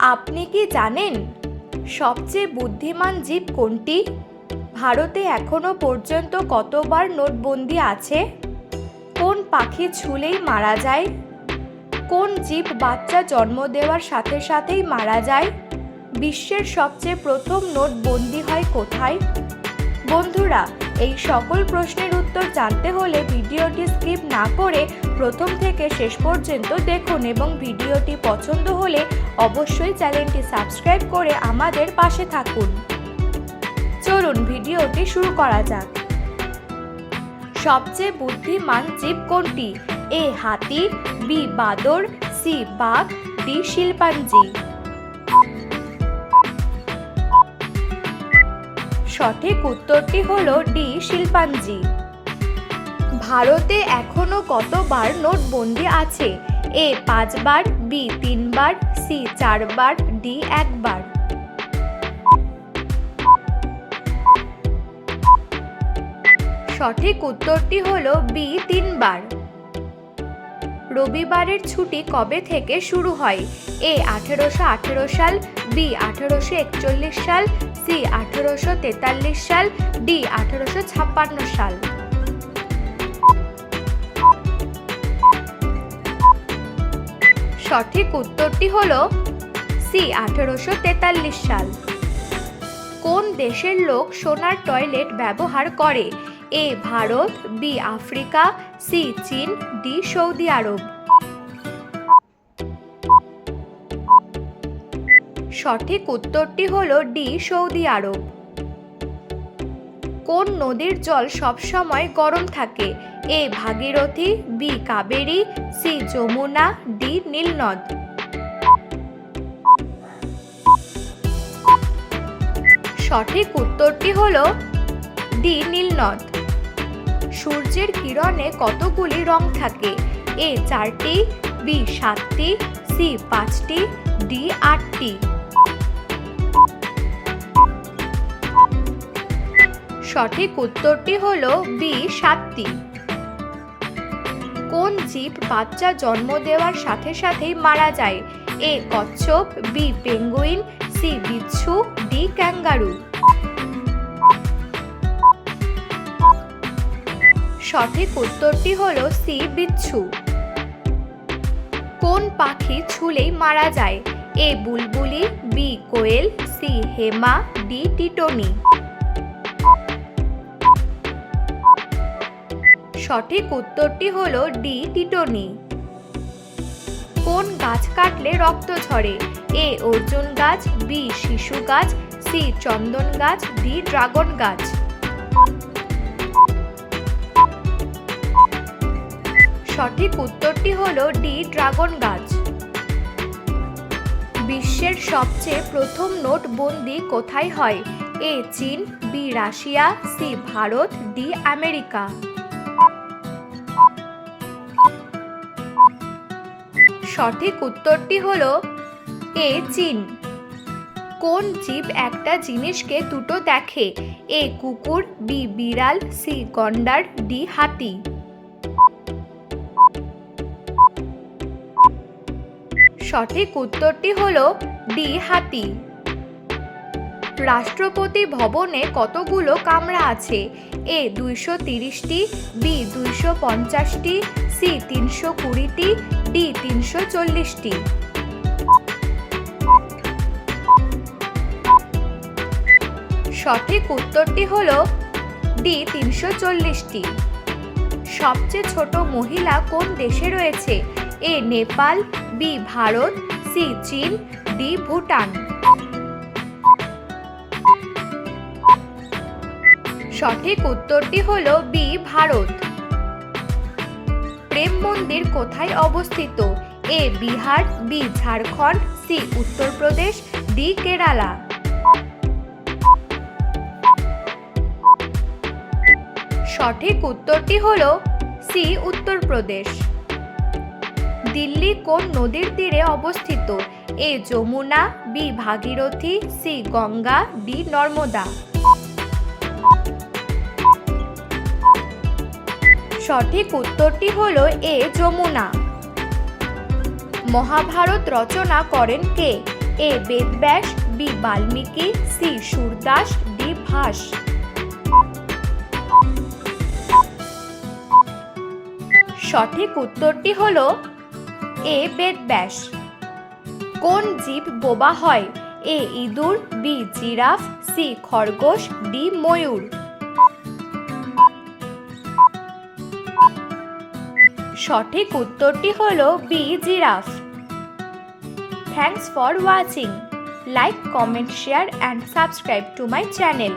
আপনি কি জানেন সবচেয়ে বুদ্ধিমান জীব কোনটি? ভারতে এখনও পর্যন্ত কতবার নোটবন্দি আছে? কোন পাখি ছুলেই মারা যায়? কোন জীব বাচ্চা জন্ম দেওয়ার সাথে সাথেই মারা যায়? বিশ্বের সবচেয়ে প্রথম নোটবন্দি হয় কোথায়? বন্ধুরা এই সকল প্রশ্নের উত্তর জানতে হলে ভিডিওটি স্কিপ না করে প্রথম থেকে শেষ পর্যন্ত দেখুন এবং ভিডিওটি পছন্দ হলে অবশ্যই চ্যানেলটি সাবস্ক্রাইব করে আমাদের পাশে থাকুন। চলুন ভিডিওটি শুরু করা যাক। সবচেয়ে বুদ্ধিমান জীব কোনটি? এ হাতি, বি বাদর, সি বাঘ, ডি শিল্পাঞ্জি। সঠিক উত্তরটি হলো ডি, শিল্পাঞ্জি। ভারতে এখনও কতবার নোটবন্দি আছে? এ, পাঁচবার, বি, তিনবার, সি, চারবার, ডি, একবার। সঠিক উত্তরটি হলো বি, তিনবার। রবিবারের ছুটি কবে থেকে শুরু হয়? এ, আঠেরোশো আঠেরো সাল, বি, আঠেরোশো একচল্লিশ সাল, সি, আঠেরোশো তেতাল্লিশ সাল, ডি, আঠেরোশো ছাপ্পান্ন সাল। সঠিক উত্তরটি হল সি, আঠেরোশো তেতাল্লিশ সাল। কোন দেশের লোক সোনার টয়লেট ব্যবহার করে? A Bharat, B Africa, C Chin, D Saudi Arab. সঠিক উত্তরটি হল ডি সৌদি আরব। কোন নদীর জল সবসময় গরম থাকে? A Bhagirathi, B Kaveri, C Yamuna, D Nilnad. সঠিক উত্তরটি হল ডি নীলনদ। সূর্যের কিরণে কতগুলি রং থাকে? এ চারটি, বি সাতটি, সি পাঁচটি, ডি আটটি। সঠিক উত্তরটি হল বি সাতটি। কোন জীব বাচ্চা জন্ম দেওয়ার সাথে সাথেই মারা যায়? এ কচ্ছপ, বি পেঙ্গুইন, সি বিচ্ছু, ডি ক্যাঙ্গারু। সঠিক উত্তরটি হলো সি, বিচ্ছু। কোন পাখি ছুলেই মারা যায়? এ, বুলবুলি, বি, কোয়েল, সি, হেমা, ডি, টিটনি। সঠিক উত্তরটি হলো ডি, টিটনি। কোন গাছ কাটলে রক্ত ঝরে? এ, অর্জুন গাছ, বি, শিশু গাছ, সি, চন্দন গাছ, ডি, ড্রাগন গাছ। সঠিক উত্তরটি হলো ডি, ড্রাগন গাছ। বিশ্বের সবচেয়ে প্রথম নোটবন্দি কোথায় হয়? A, Chin, B, Russia, C, Bharat, D, America. সঠিক উত্তরটি হলো এ, চীন। কোন জীব একটা জিনিসকে দুটো দেখে? এ, কুকুর, বি, বিড়াল, সি, গন্ডার, ডি, হাতি। সঠিক উত্তরটি হল ডি, হাতি। রাষ্ট্রপতি ভবনে কতগুলো কামরা আছে? এ, দুইশো তিরিশটি, বি, দুইশো পঞ্চাশটি, সি, তিনশো কুড়িটি, ডি, তিনশো চল্লিশটি। সঠিক উত্তরটি হল ডি, তিনশো চল্লিশটি। সবচেয়ে ছোট মহিলা কোন দেশে রয়েছে? A Nepal, B Bharat, C Chin, D Bhutan. সঠিক উত্তরটি হল বি ভারত। প্রেম মন্দির কোথায় অবস্থিত? A Bihar, B Jharkhand, C Uttar Pradesh, D Kerala. সঠিক উত্তরটি হল সি উত্তরপ্রদেশ। দিল্লি কোন নদীর তীরে অবস্থিত? A Yamuna, B Bhagirathi, C Ganga, D Narmada. সঠিক উত্তরটি হল এ যমুনা। মহাভারত রচনা করেন কে? A Vedvyas, B Valmiki, C Surdas, D Bhas. সঠিক উত্তরটি হল এ বেদব্যাস কোন জীব বোবা হয়? এ ইঁদুর, বি জিরাফ, সি খরগোশ, ডি ময়ূর। সঠিক উত্তরটি হল B giraffe. Thanks for watching like comment share and subscribe to my channel